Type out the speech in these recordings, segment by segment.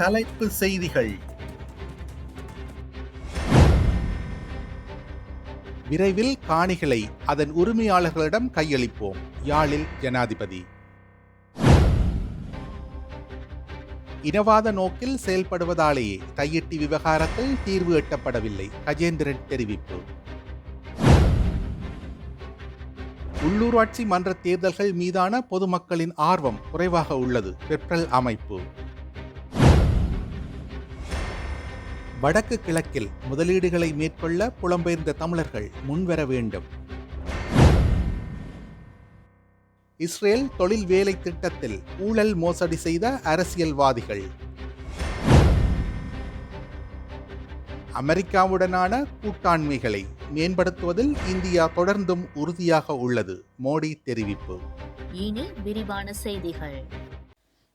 தலைப்பு செய்திகள். விரைவில் காணிகளை அதன் உரிமையாளர்களிடம் கையளிப்போம். யாழில் ஜனாதிபதி. இனவாத நோக்கில் செயல்படுவதாலேயே கையெட்டி விவகாரத்தில் தீர்வு எட்டப்படவில்லை. கஜேந்திரன் தெரிவிப்பு. உள்ளூராட்சி மன்ற தேர்தல்கள் மீதான பொதுமக்களின் ஆர்வம் குறைவாக உள்ளது. பெப்ரல் அமைப்பு. வடக்கு கிழக்கில் முதலீடுகளை மேற்கொள்ள புலம்பெயர்ந்த தமிழர்கள் முன்வர வேண்டும். இஸ்ரேல் தொழில் வேலை திட்டத்தில் ஊழல் மோசடி செய்த அரசியல்வாதிகள். அமெரிக்காவுடனான கூட்டாண்மைகளை மேம்படுத்துவதில் இந்தியா தொடர்ந்தும் உறுதியாக உள்ளது மோடி தெரிவிப்பு. இனி விரிவான செய்திகள்.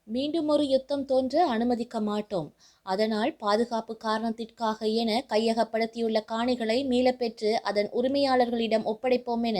மீண்டும் ஒரு யுத்தம் தோன்ற அனுமதிக்க மாட்டோம். அதனால் பாதுகாப்பு காரணத்திற்காக என கையகப்படுத்தியுள்ள காணிகளை மீளப்பெற்று அதன் உரிமையாளர்களிடம் ஒப்படைப்போம் என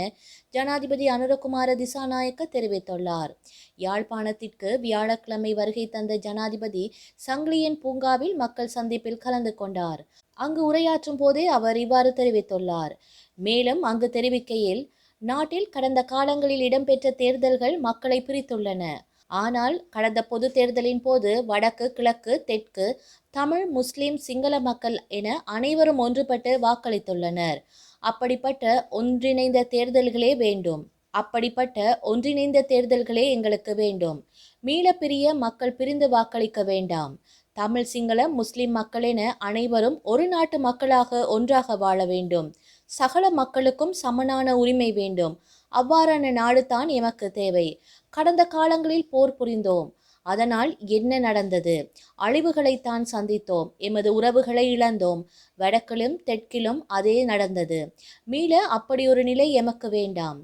ஜனாதிபதி அனுரகுமார திசாநாயக்க தெரிவித்துள்ளார். யாழ்ப்பாணத்திற்கு வியாழக்கிழமை வருகை தந்த ஜனாதிபதி சங்கிலியன் பூங்காவில் மக்கள் சந்திப்பில் கலந்து கொண்டார். அங்கு உரையாற்றும் போதே அவர் இவ்வாறு தெரிவித்துள்ளார். மேலும் அங்கு தெரிவிக்கையில் நாட்டில் கடந்த காலங்களில் இடம்பெற்ற தேர்தல்கள் மக்களை பிரித்துள்ளன. ஆனால் கடந்த பொது தேர்தலின் போது வடக்கு கிழக்கு தெற்கு தமிழ் முஸ்லிம் சிங்கள மக்கள் என அனைவரும் ஒன்றுபட்டு வாக்களித்துள்ளனர். அப்படிப்பட்ட ஒன்றிணைந்த தேர்தல்களே வேண்டும். அப்படிப்பட்ட ஒன்றிணைந்த தேர்தல்களே எங்களுக்கு வேண்டும். மீளப்பிரிய மக்கள் பிரிந்து வாக்களிக்க வேண்டாம். தமிழ் சிங்கள முஸ்லிம் மக்கள் என அனைவரும் ஒரு நாட்டு மக்களாக ஒன்றாக வாழ வேண்டும். சகல மக்களுக்கும் சமனான உரிமை வேண்டும். அவ்வாறான நாடு தான் எமக்கு தேவை. கடந்த காலங்களில் போர் புரிந்தோம். அதனால் என்ன நடந்தது? அழிவுகளைத்தான் சந்தித்தோம். எமது உறவுகளை இழந்தோம். வடக்கிலும் தெற்கிலும் அதே நடந்தது. மீள அப்படி ஒரு நிலை எமக்கு வேண்டாம்.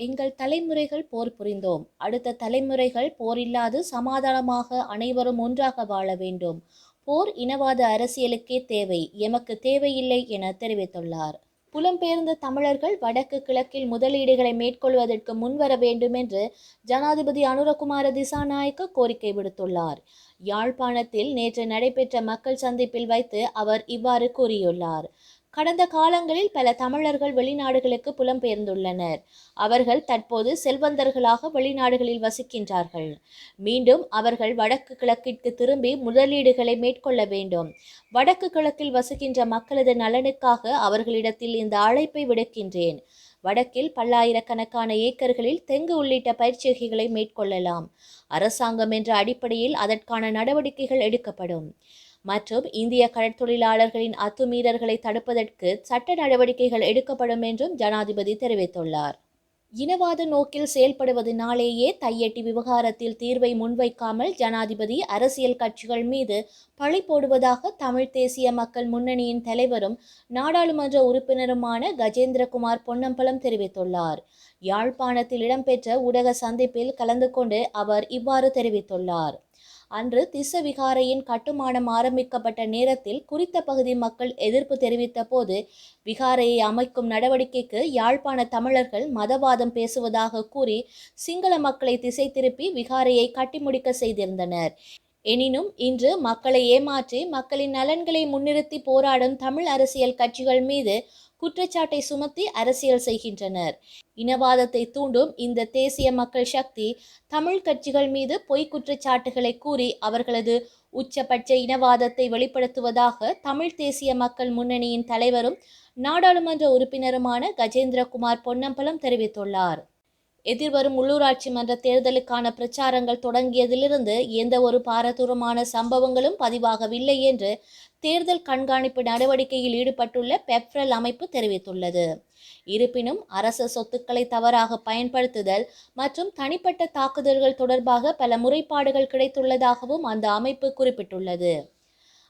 எங்கள் தலைமுறைகள் போர் புரிந்தோம். அடுத்த தலைமுறைகள் போர் இல்லாது சமாதானமாக அனைவரும் ஒன்றாக வாழ வேண்டும். போர் இனவாத அரசியலுக்கே தேவை. எமக்கு தேவையில்லை என தெரிவித்துள்ளார். புலம்பெயர்ந்த தமிழர்கள் வடக்கு கிழக்கில் முதலீடுகளை மேற்கொள்வதற்கு முன்வர வேண்டும் என்று ஜனாதிபதி அனுரகுமார திசாநாயக்க கோரிக்கை விடுத்துள்ளார். யாழ்ப்பாணத்தில் நேற்று நடைபெற்ற மக்கள் சந்திப்பில் வைத்து அவர் இவ்வாறு கூறியுள்ளார். கடந்த காலங்களில் பல தமிழர்கள் வெளிநாடுகளுக்கு புலம்பெயர்ந்துள்ளனர். அவர்கள் தற்போது செல்வந்தர்களாக வெளிநாடுகளில் வசிக்கின்றார்கள். மீண்டும் அவர்கள் வடக்கு கிழக்கிற்கு திரும்பி முதலீடுகளை மேற்கொள்ள வேண்டும். வடக்கு கிழக்கில் வசிக்கின்ற மக்களது நலனுக்காக அவர்களிடத்தில் இந்த அழைப்பை விடுக்கின்றேன். வடக்கில் பல்லாயிரக்கணக்கான ஏக்கர்களில் தெங்கு உள்ளிட்ட பயிற்சிகைகளை மேற்கொள்ளலாம். அரசாங்கம் என்ற அடிப்படையில் அதற்கான நடவடிக்கைகள் எடுக்கப்படும். மற்றும் இந்திய கடற்தொழிலாளர்களின் அத்துமீறல்களை தடுப்பதற்கு சட்ட நடவடிக்கைகள் எடுக்கப்படும் என்றும் ஜனாதிபதி தெரிவித்துள்ளார். இனவாத நோக்கில் செயல்படுவதனாலேயே தையெட்டி விவகாரத்தில் தீர்வை முன்வைக்காமல் ஜனாதிபதி அரசியல் கட்சிகள் மீது பழி போடுவதாக தமிழ் தேசிய மக்கள் முன்னணியின் தலைவரும் நாடாளுமன்ற உறுப்பினருமான கஜேந்திரகுமார் பொன்னம்பலம் தெரிவித்துள்ளார். யாழ்ப்பாணத்தில் இடம்பெற்ற ஊடக சந்திப்பில் கலந்து கொண்டு அவர் இவ்வாறு தெரிவித்துள்ளார். அன்று திச விகாரையின் கட்டுமானம் ஆரம்பிக்கப்பட்ட நேரத்தில் குறித்த பகுதி மக்கள் எதிர்ப்பு தெரிவித்த போது விகாரையை அமைக்கும் நடவடிக்கைக்கு யாழ்ப்பாண தமிழர்கள் மதவாதம் பேசுவதாக கூறி சிங்கள மக்களை திசை திருப்பி விகாரையை கட்டி முடிக்க செய்திருந்தனர். எனினும் இன்று மக்களை ஏமாற்றி மக்களின் நலன்களை முன்னிறுத்தி போராடும் தமிழ் அரசியல் கட்சிகள் மீது குற்றச்சாட்டை சுமத்தி அரசியல் செய்கின்றனர். இனவாதத்தை தூண்டும் இந்த தேசிய மக்கள் சக்தி தமிழ் கட்சிகள் மீது பொய் குற்றச்சாட்டுகளை கூறி அவர்களது உச்சபட்ச இனவாதத்தை வெளிப்படுத்துவதாக தமிழ் தேசிய மக்கள் முன்னணியின் தலைவரும் நாடாளுமன்ற உறுப்பினருமான கஜேந்திரகுமார் பொன்னம்பலம் தெரிவித்துள்ளார். எதிர்வரும் உள்ளூராட்சி மன்ற தேர்தலுக்கான பிரச்சாரங்கள் தொடங்கியதிலிருந்து எந்த ஒரு பாரதூரமான சம்பவங்களும் பதிவாகவில்லை என்று தேர்தல் கண்காணிப்பு நடவடிக்கையில் ஈடுபட்டுள்ள பெப்ரல் அமைப்பு தெரிவித்துள்ளது. இருப்பினும் அரச சொத்துக்களை தவறாக பயன்படுத்துதல் மற்றும் தனிப்பட்ட தாக்குதல்கள் தொடர்பாக பல முறைப்பாடுகள் கிடைத்துள்ளதாகவும் அந்த அமைப்பு குறிப்பிட்டுள்ளது.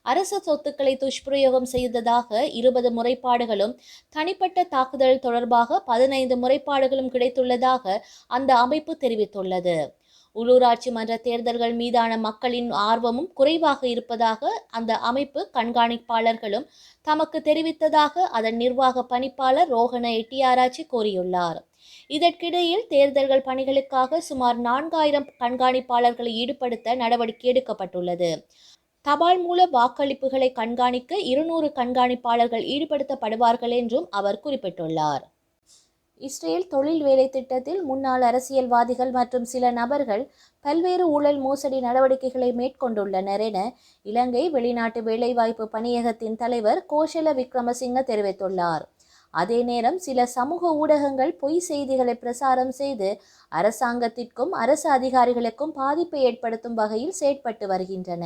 அரச சொத்துக்களை துஷ்பிரயோகம் செய்ததாக இருபது முறைப்பாடுகளும் தனிப்பட்ட தாக்குதல் தொடர்பாக பதினைந்து முறைப்பாடுகளும் கிடைத்துள்ளதாக அந்த அமைப்பு தெரிவித்துள்ளது. உள்ளூராட்சி மன்ற தேர்தல்கள் மீதான மக்களின் ஆர்வமும் குறைவாக இருப்பதாக அந்த அமைப்பு கண்காணிப்பாளர்களும் தமக்கு தெரிவித்ததாக அதன் நிர்வாக பணிப்பாளர் ரோஹண எட்டியாராச்சி கூறியுள்ளார். இதற்கிடையில் தேர்தல்கள் பணிகளுக்காக சுமார் நான்காயிரம் கண்காணிப்பாளர்களை ஈடுபடுத்த நடவடிக்கை எடுக்கப்பட்டுள்ளது. தபால் மூல வாக்களிப்புகளை கண்காணிக்க இருநூறு கண்காணிப்பாளர்கள் ஈடுபடுத்தப்படுவார்கள் என்றும் அவர் குறிப்பிட்டுள்ளார். இஸ்ரேல் தொழில் வேலை திட்டத்தில் முன்னாள் அரசியல்வாதிகள் மற்றும் சில நபர்கள் பல்வேறு ஊழல் மோசடி நடவடிக்கைகளை மேற்கொண்டுள்ளனர் என இலங்கை வெளிநாட்டு வேலைவாய்ப்பு பணியகத்தின் தலைவர் கோஷல விக்ரமசிங்க தெரிவித்துள்ளார். அதே நேரம் சில சமூக ஊடகங்கள் பொய் செய்திகளை பிரசாரம் செய்து அரசாங்கத்திற்கும் அரசு அதிகாரிகளுக்கும் பாதிப்பை ஏற்படுத்தும் வகையில் செயற்பட்டு வருகின்றன.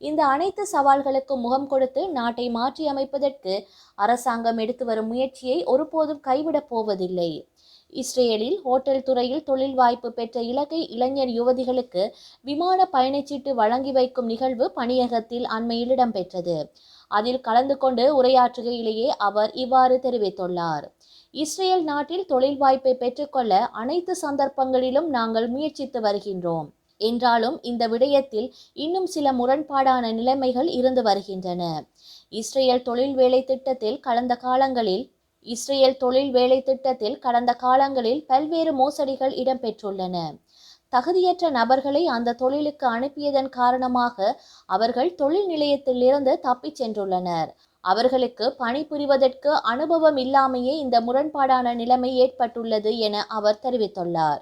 இந்த அனைத்து சவால்களுக்கும் முகம் கொடுத்து நாட்டை மாற்றியமைப்பதற்கு அரசாங்கம் எடுத்து வரும் முயற்சியை ஒருபோதும் கைவிடப் போவதில்லை. இஸ்ரேலில் ஹோட்டல் துறையில் தொழில் வாய்ப்பு பெற்ற இலங்கை இளைஞர் யுவதிகளுக்கு விமான பயணச்சீட்டு வழங்கி வைக்கும் நிகழ்வு பணியகத்தில் அண்மையில் இடம்பெற்றது. அதில் கலந்து கொண்டு உரையாற்றுகையிலேயே அவர் இவ்வாறு தெரிவித்துள்ளார். இஸ்ரேல் நாட்டில் தொழில் வாய்ப்பை பெற்றுக்கொள்ள அனைத்து சந்தர்ப்பங்களிலும் நாங்கள் முயற்சித்து வருகின்றோம். என்றாலும் இந்த விடயத்தில் இன்னும் சில முரண்பாடான நிலைமைகள் இருந்து வருகின்றன. இஸ்ரேல் தொழில் வேலை திட்டத்தில் கடந்த காலங்களில் இஸ்ரேல் தொழில் வேலை திட்டத்தில் கடந்த காலங்களில் பல்வேறு மோசடிகள் இடம்பெற்றுள்ளன. தகுதியற்ற நபர்களை அந்த தொழிலுக்கு அனுப்பியதன் காரணமாக அவர்கள் தொழில் நிலையத்திலிருந்து தப்பிச் சென்றுள்ளனர். அவர்களுக்கு பணிபுரிவதற்கு அனுபவம் இல்லாமையே இந்த முரண்பாடான நிலைமை ஏற்பட்டுள்ளது என அவர் தெரிவித்துள்ளார்.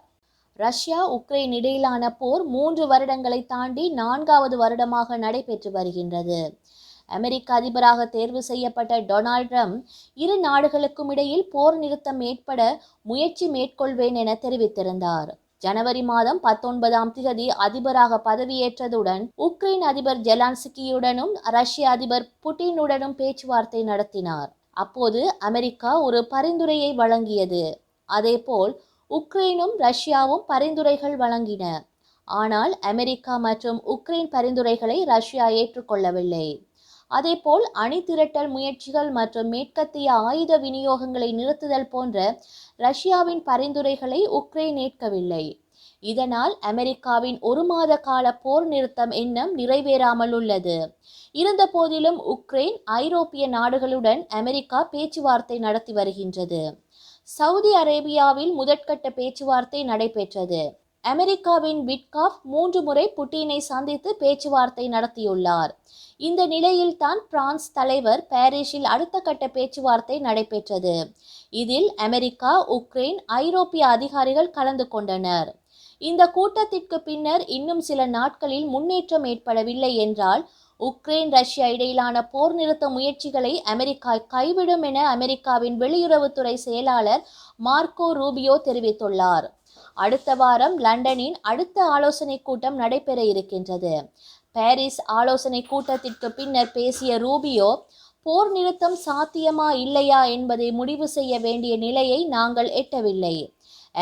ரஷ்யா உக்ரைன் இடையிலான போர் மூன்று வருடங்களை தாண்டி நான்காவது வருடமாக நடைபெற்று வருகின்றது. அமெரிக்க அதிபராக தேர்வு செய்யப்பட்ட டொனால்ட் ட்ரம்ப் இரு நாடுகளுக்கும் இடையில் போர் நிறுத்தம் ஏற்பட முயற்சி மேற்கொள்வேன் என தெரிவித்திருந்தார். ஜனவரி மாதம் பத்தொன்பதாம் திகதி அதிபராக பதவியேற்றதுடன் உக்ரைன் அதிபர் ஜெலான்ஸ்கியுடனும் ரஷ்ய அதிபர் புட்டினுடனும் பேச்சுவார்த்தை நடத்தினார். அப்போது அமெரிக்கா ஒரு பரிந்துரையை வழங்கியது. அதேபோல் உக்ரைனும் ரஷ்யாவும் பரிந்துரைகள் வழங்கின. ஆனால் அமெரிக்கா மற்றும் உக்ரைன் பரிந்துரைகளை ரஷ்யா ஏற்றுக்கொள்ளவில்லை. அதேபோல் அணி திரட்டல் முயற்சிகள் மற்றும் மேற்கத்திய ஆயுத விநியோகங்களை நிறுத்துதல் போன்ற ரஷ்யாவின் பரிந்துரைகளை உக்ரைன் ஏற்கவில்லை. இதனால் அமெரிக்காவின் ஒரு மாத கால போர் நிறுத்தம் எண்ணம் நிறைவேறாமல் உள்ளது. இருந்தபோதிலும் உக்ரைன் ஐரோப்பிய நாடுகளுடன் அமெரிக்கா பேச்சுவார்த்தை நடத்தி வருகின்றது. சவுதி அரேபியாவில் முதற்கட்ட பேச்சுவார்த்தை நடைபெற்றது. அமெரிக்காவின் விட்காஃப் மூன்று முறை புட்டினை சந்தித்து பேச்சுவார்த்தை நடத்தியுள்ளார். இந்த நிலையில் தான் பிரான்ஸ் தலைவர் பாரிஸில் அடுத்த கட்ட பேச்சுவார்த்தை நடைபெற்றது. இதில் அமெரிக்கா உக்ரைன் ஐரோப்பிய அதிகாரிகள் கலந்து கொண்டனர். இந்த கூட்டத்திற்கு பின்னர் இன்னும் சில நாட்களில் முன்னேற்றம் ஏற்படவில்லை என்றால் உக்ரைன் ரஷ்யா இடையிலான போர் நிறுத்த முயற்சிகளை அமெரிக்கா கைவிடும் என அமெரிக்காவின் வெளியுறவுத்துறை செயலாளர் மார்க்கோ ரூபியோ தெரிவித்துள்ளார். அடுத்த வாரம் லண்டனின் அடுத்த ஆலோசனை கூட்டம் நடைபெற இருக்கின்றது. பாரிஸ் ஆலோசனை கூட்டத்திற்கு பின்னர் பேசிய ரூபியோ போர் நிறுத்தம் சாத்தியமா இல்லையா என்பதை முடிவு செய்ய வேண்டிய நிலையை நாங்கள் எட்டவில்லை.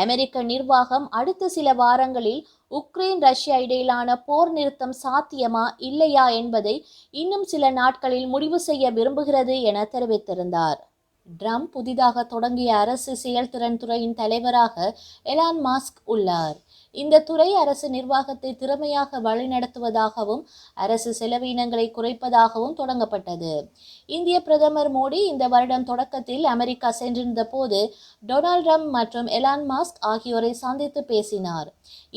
அமெரிக்க நிர்வாகம் அடுத்த சில வாரங்களில் உக்ரைன் ரஷ்யா இடையிலான போர் நிறுத்தம் சாத்தியமா இல்லையா என்பதை இன்னும் சில நாட்களில் முடிவு செய்ய விரும்புகிறது என தெரிவித்திருந்தார். ட்ரம்ப் புதிதாக தொடங்கிய அரசு செயல்திறன் துறையின் தலைவராக எலான் மாஸ்க் உள்ளார். இந்த துறை அரசு நிர்வாகத்தை திறமையாக வழிநடத்துவதாகவும் அரசு செலவினங்களை குறைப்பதாகவும் தொடங்கப்பட்டது. இந்திய பிரதமர் மோடி இந்த வருடம் தொடக்கத்தில் அமெரிக்கா சென்றிருந்த போது டொனால்ட் ட்ரம்ப் மற்றும் எலான் மாஸ்க் ஆகியோரை சந்தித்து பேசினார்.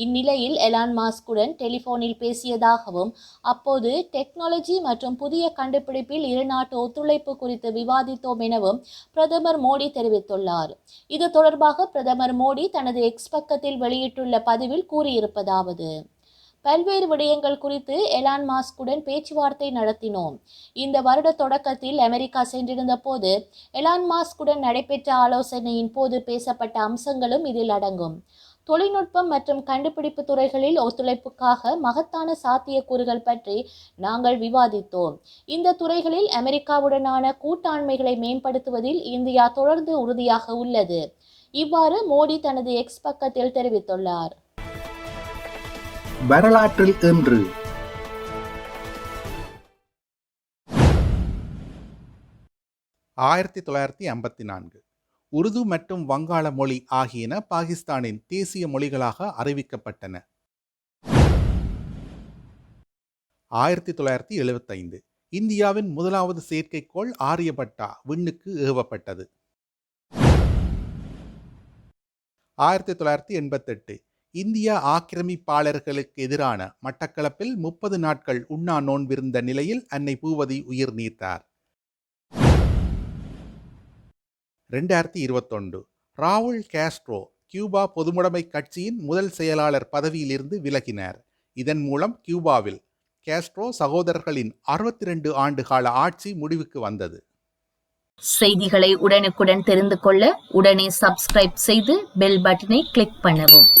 இந்நிலையில் எலான் மாஸ்குடன் டெலிபோனில் பேசியதாகவும் அப்போது டெக்னாலஜி மற்றும் புதிய கண்டுபிடிப்பில் இருநாட்டு ஒத்துழைப்பு குறித்து விவாதித்தோம் எனவும் பிரதமர் மோடி தெரிவித்துள்ளார். இது தொடர்பாக பிரதமர் மோடி தனது எக்ஸ் பக்கத்தில் வெளியிட்டுள்ள பதிவில் கூறியிருப்பதாவது. பல்வேறு விடயங்கள் குறித்து எலான் மாஸ்குடன் பேச்சுவார்த்தை நடத்தினோம். இந்த வருட தொடக்கத்தில் அமெரிக்கா சென்றிருந்த போது எலான் மாஸ்குடன் நடைபெற்ற ஆலோசனையின் போது பேசப்பட்ட அம்சங்களும் இதில் அடங்கும். தொழில்நுட்பம் மற்றும் கண்டுபிடிப்பு துறைகளில் ஒத்துழைப்புக்காக மகத்தான சாத்தியக்கூறுகள் பற்றி நாங்கள் விவாதித்தோம். இந்த துறைகளில் அமெரிக்காவுடனான கூட்டாண்மைகளை மேம்படுத்துவதில் இந்தியா தொடர்ந்து உறுதியாக உள்ளது. இவ்வாறு மோடி தனது எக்ஸ் பக்கத்தில் தெரிவித்துள்ளார். வரலாற்றில் இன்று. ஆயிரத்தி தொள்ளாயிரத்தி ஐம்பத்தி நான்கு. உருது மற்றும் வங்காள மொழி ஆகியன பாகிஸ்தானின் தேசிய மொழிகளாக அறிவிக்கப்பட்டன. ஆயிரத்தி தொள்ளாயிரத்தி எழுபத்தைந்து இந்தியாவின் முதலாவது செயற்கைக்கோள் ஆரியபட்டா விண்ணுக்கு ஏவப்பட்டது. ஆயிரத்தி தொள்ளாயிரத்தி எண்பத்தெட்டு. இந்திய ஆக்கிரமிப்பாளர்களுக்கு எதிரான மட்டக்களப்பில் முப்பது நாட்கள் உண்ணா நோன்பிருந்த நிலையில் அன்னை பூவதி உயிர் நீத்தார். ரெண்டாயிரத்தி இருபத்தொன்று. ராவுல் காஸ்ட்ரோ கியூபா பொதுமுடைமை கட்சியின் முதல் செயலாளர் பதவியிலிருந்து விலகினார். இதன் மூலம் கியூபாவில் கேஸ்ட்ரோ சகோதரர்களின் அறுபத்தி ரெண்டு ஆண்டு கால ஆட்சி முடிவுக்கு வந்தது. செய்திகளை உடனுக்குடன் தெரிந்து கொள்ள உடனே சப்ஸ்கிரைப் செய்து பெல் பட்டனை கிளிக் பண்ணவும்.